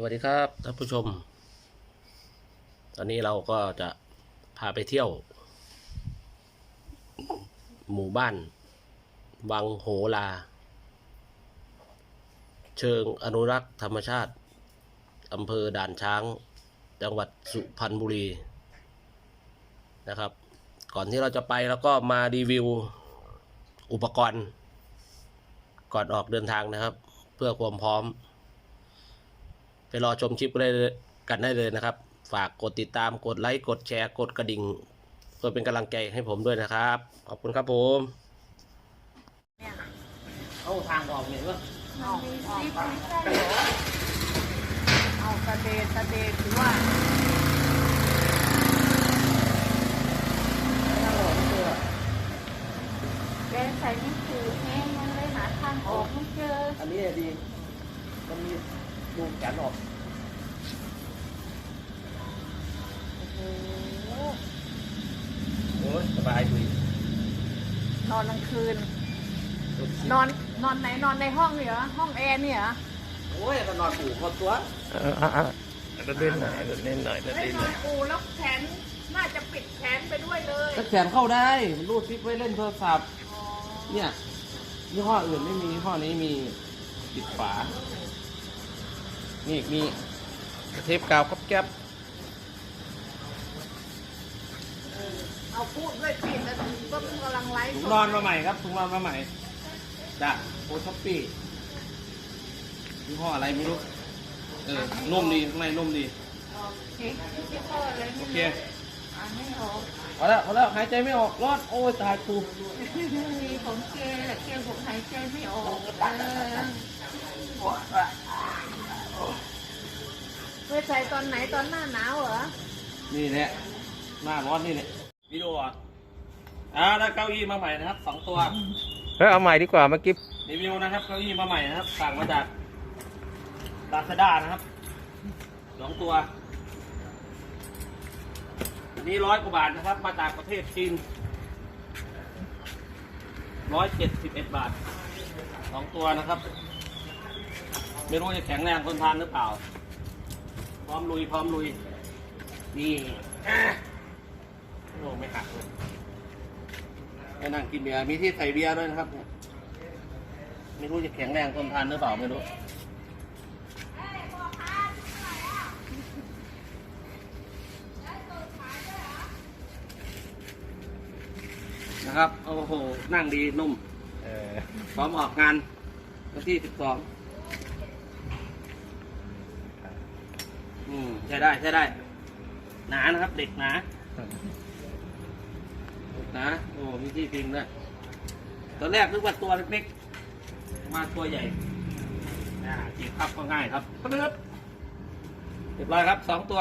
สวัสดีครับท่านผู้ชม ตอนนี้เราก็จะพาไปเที่ยว หมู่บ้าน วังโหลา เชิงอนุรักษ์ธรรมชาติอำเภอด่านช้าง จังหวัดสุพรรณบุรีนะครับ ก่อนที่เราจะไปแล้วก็มารีวิวอุปกรณ์ ก่อนออกเดินทางนะครับ เพื่อความพร้อม ไปรอชมคลิปกันได้เลยกันได้เลยนะครับ ฝากกดติดตามกดไลค์กดแชร์กดกระดิ่งเพื่อเป็นกำลังใจให้ผมด้วยนะครับ ขอบคุณครับผมเอาทางออกเนี่ยว่าเอาเอเอากระเดดกระเดดหรือว่า แกใส่นี่คือแห้งมันเลยหาทางออกไม่เจอ อันนี้ดี มันมีดูแขนออก โอ้โห โอ้ยสบายดี นอนกลางคืน นอนนอนไหนนอนในห้องเนี่ยเหรอห้องแอร์เนี่ยเหรอโอ้ยก็นอนอู่คนตัวเอออะอะระเด็นหน่อยระเด็นหน่อยระไอ้เด็นนหอน่อนยอูแล้วแขนน่าจะปิดแขนไปด้วยเลยถ้าแขนเข้าได้มันรูดซิปไว้เล่นโทรศัพท์ อ๋อเนี่ยยี่ห้ออื่นไม่มียี่ห้อนี้มีปิดฝา นี่มีเทปกาวก๊อบแก๊บ เอาพูดด้วยปิดแล้วก็กำลังไลฟ์ถุงสดนอนมาใหม่ครับถุงนอนมาใหม่จากโอช็อปปี้ยี่ห้ออะไรไม่รู้ เออนุ่มดีข้างในนุ่มดีเช็คที่พ่ออะไรโอไม่เครู้อ่านไม่ออกพอแล้วพอแล้วหายใจไม่ออกรอดโอ้ยตายกูมีของเกย์แหละเกย์ผมหายใจไม่ออกเออไปใส่ตอนไหนตอนหน้าหนาวเหรอ นี่แหละหน้าร้อนนี่แหละ วิดีโออะอ่าได้เก้าอี้มาใหม่นะครับสองตัวเฮ้ยเอาใหม่ดีกว่าเมื่อกี้รีวิวนะครับเก้าอี้มาใหม่นะครับสั่งมาจากลาซาด้านะครับสองตัวอันนี้ร้อยกว่าบาทนะครับ มาจากประเทศจีนร้อยเจ็ดสิบเอ็ดบาทสองตัวนะครับ ไม่รู้จะแข็งแรงทนทานหรือเปล่า พร้อมลุยพร้อมลุยนี่อะ โอ้ไม่หักเลยไปนั่งกินเบียร์มีที่ใส่เบียร์ด้วยนะครับเนี่ยไม่รู้จะแข็งแรงทนทานหรือเปล่าไม่รู้นะครับโอ้โหนั่งดีนุ่มเออพร้อมออกงานวันที่สิบสองอืมใช้ได้ใช้ได้ หนานะครับ เด็กหนา นาโอ้ มีที่พิงด้วยตอนแรกนึกว่าตัวเล็กๆ มาตัวใหญ่อ่าจีบพับก็ง่ายครับปึ๊บเรียบร้อยครับสองตัว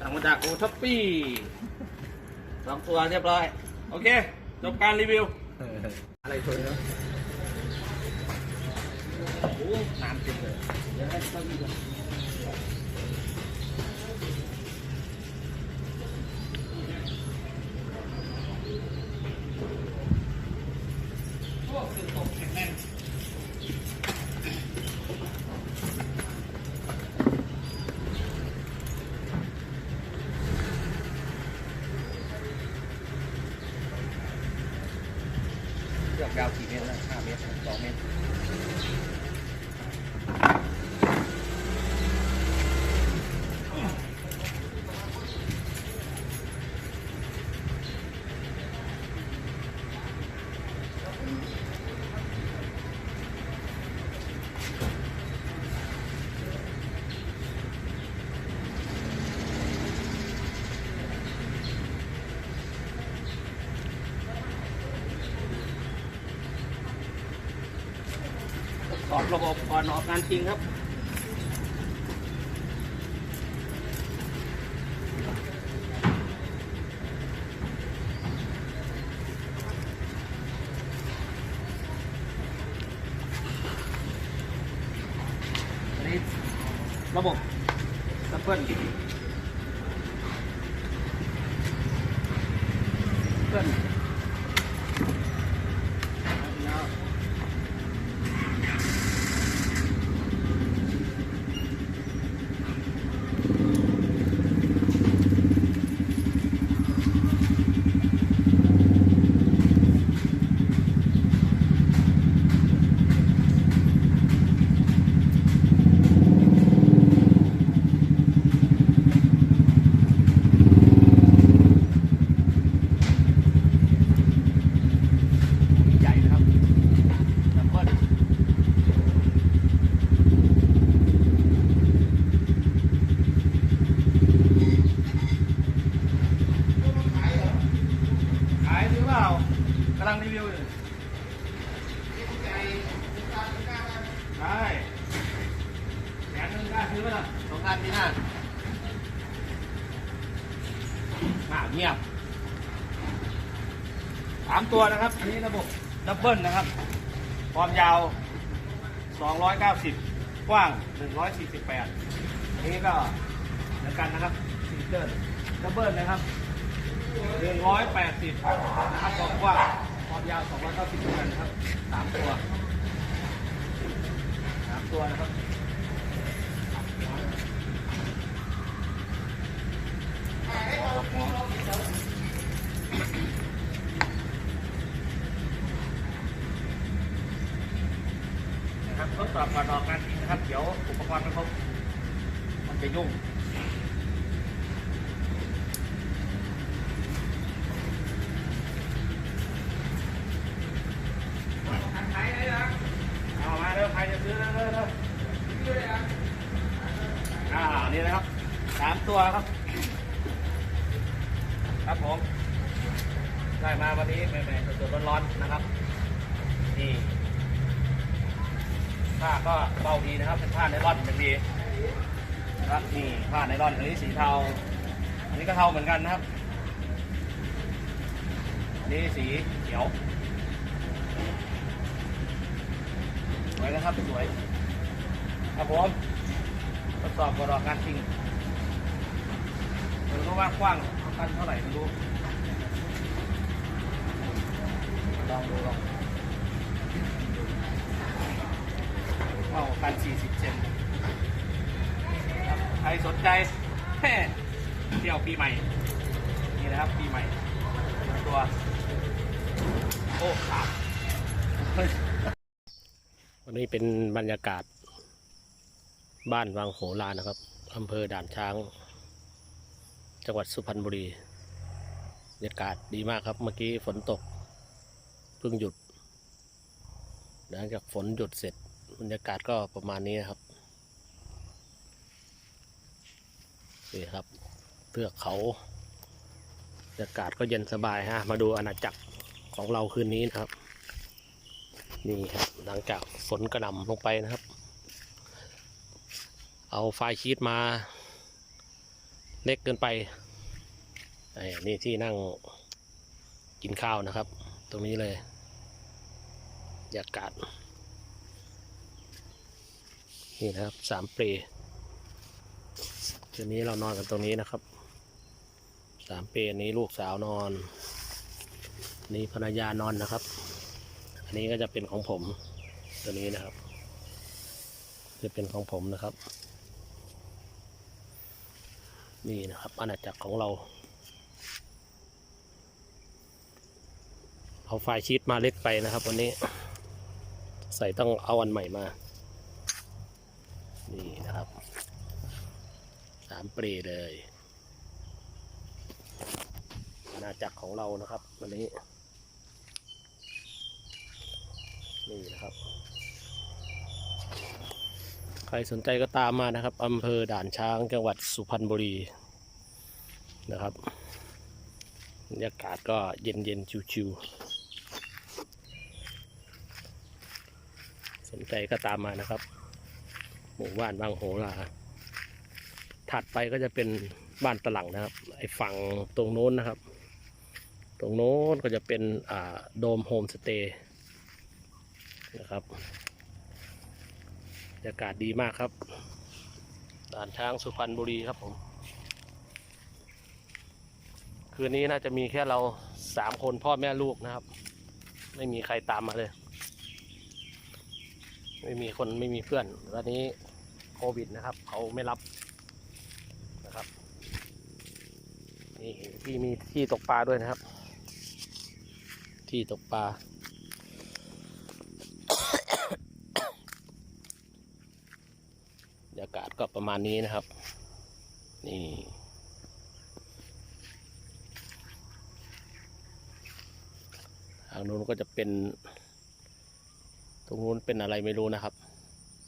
สั่งมาจากโอท็อปปี้สองตัวเรียบร้อย โอเค จบการรีวิว อะไรชนเนาะโอ้โหน้ำเต็มเลยเดี๋ยวให้เก้าอี้ก่อนโอ้คือตกแข็งแรงเลือก ยาวกี่เมตรนะห้าเมตรสองเมตร ระบบก่อนออกงานจริงครับระบบซัพเปิลเพื่อนแล้ว สอไหมล่ะสงกรารปีหน้าอ่าเงียบสามตัวนะครับ อันนี้ระบบดับเบิลนะครับ ความยาว 290 กว้าง 148อันนี้ก็เหมือนกันนะครับซิงเกิลดับเบิลนะครับ 180นะครับความกว้างความยาว 290เหมือนกันนะครับสามตัวสามตัวนะครับ ทดสอบก่อนออกงานจริงนะครับ เดี๋ยวอุปกรณ์ไม่ครบมันจะยุ่ง เอามาเร็วใครจะซื้อเร็วเร็วเร็วอ่านี่นะครับสาม ตัวครับ ครับผม ได้มาวันนี้ใหม่ๆสดๆร้อนๆนะครับนี่ผ้าก็เบาดีนะครับ เป็นผ้าไนลอนอย่างดีนะครับนี่ผ้าไนลอนอันนี้สีเทา อันนี้ก็เทาเหมือนกันนะครับอันนี้สีเขียวสวยนะครับสวยครับผมทดสอบกระดอกการจริง ว่ากว้างกันเท่าไหร่ไม่รู้ลองดูลองเข้ากัน40เซนครับใครสนใจเที่ยวปีใหม่ นี่นะครับปีใหม่ ตัวโอ้ขาดเฮ้ยวันนี้เป็นบรรยากาศบ้านวังโหรานะครับอำเภอด่านช้าง จังหวัดสุพรรณบุรีบรรยากาศดีมากครับ เมื่อกี้ฝนตกเพิ่งหยุดหลังจากฝนหยุดเสร็จบรรยากาศก็ประมาณนี้นะครับนี่ครับเทือกเขาบรรยากาศก็เย็นสบายฮะมาดูอาณาจักรของเราคืนนี้นะครับ นี่ครับหลังจากฝนกระหน่ำลงไปนะครับ เอาไฟชีตมา เล็กเกินไปนี่ที่นั่งกินข้าวนะครับ ตรงนี้เลยบรรยากาศ นี่นะครับสามเปรย์คืนนี้เรานอนกันตรงนี้นะครับสามเปรนี้ลูกสาวนอน นี่ภรรยานอนนะครับ อันนี้ก็จะเป็นของผมตัวนี้นะครับ จะเป็นของผมนะครับ นี่นะครับอาณาจักรของเรา เอาไฟชีตมาเล็กไปนะครับ วันนี้ ใส่ต้องเอาอันใหม่มา นี่นะครับสามเปรย์เลยอาณาจักรของเรานะครับ วันนี้ นี่นะครับ ใครสนใจก็ตามมานะครับอำเภอด่านช้างจังหวัดสุพรรณบุรีนะครับบรรยากาศก็เย็นเย็นชิวๆสนใจก็ตามมานะครับ หมู่บ้านบางโหราถัดไปก็จะเป็นบ้านตะหลังนะครับ ไอ้ฝั่งตรงโน้นนะครับ ตรงโน้นก็จะเป็นโดมโฮมสเตย์นะครับ ยากาศดีมากครับด่านช้างสุพรรณบุรีครับผม คืนนี้น่าจะมีแค่เราสามคนพ่อแม่ลูกนะครับ ไม่มีใครตามมาเลย ไม่มีคนไม่มีเพื่อนตอนนี้โควิดนะครับ เขาไม่รับนะครับนี่ที่มีที่ตกปลาด้วยนะครับ ที่ตกปลา บรรยา ก็ประมาณนี้นะครับ นี่ทางนู้นก็จะเป็น ตรงนู้นเป็นอะไรไม่รู้นะครับ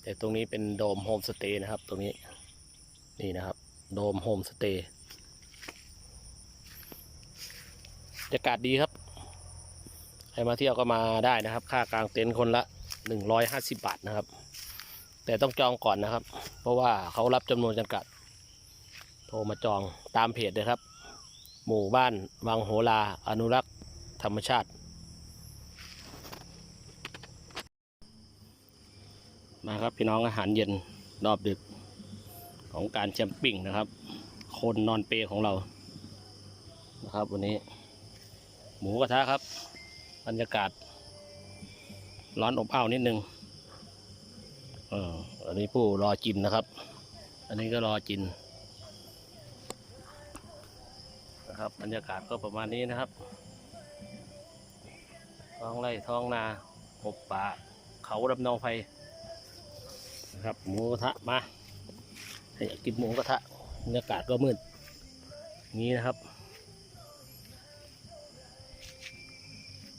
แต่ตรงนี้เป็นโดมโฮมสเตย์นะครับ ตรงนี้นี่นะครับ โดมโฮมสเตย์บรากาศดีครับใครมาเที่ยวก็มาได้นะครับ ค่ากลางเต็นท์คนละหนึ่งร้อยห้าสิบบาทนะครับ แต่ต้องจองก่อนนะครับ เพราะว่าเขารับจำนวนจำกัด โทรมาจองตามเพจเลยครับ หมู่บ้านวังโหราอนุรักษ์ธรรมชาติ มาครับพี่น้องอาหารเย็นรอบดึกของการแชมปิ้งนะครับ คนนอนเปรของเรานะครับวันนี้ หมูกระทะครับ บรรยากาศร้อนอบอ้าวนิดนึง อันนี้ผู้รอกินนะครับ อันนี้ก็รอกินนะครับบรรยากาศก็ประมาณนี้นะครับ ท้องไร่ท้องนาอบป่าเขาดำนองไฟนะครับหมูกระทะมาให้อยากกินหมูกระทะบรรยากาศก็มืดนี้นะครับ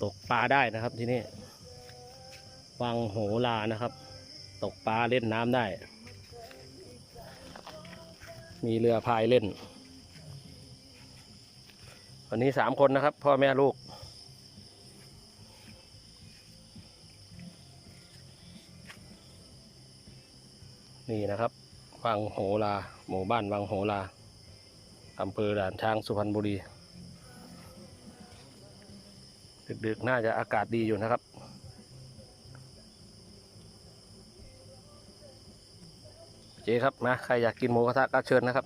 ตกปลาได้นะครับที่นี่วังโหรานะครับ ตกปลาเล่นน้ำได้ มีเรือพายเล่น วันนี้สามคนนะครับ พ่อแม่ลูก นี่นะครับ วังโหราหมู่บ้านวังโหราอำเภอด่านช้างสุพรรณบุรี ดึกๆ น่าจะอากาศดีอยู่นะครับ โอ เคครับนะใครอยากกินหมูกระทะก็เชิญนะครับ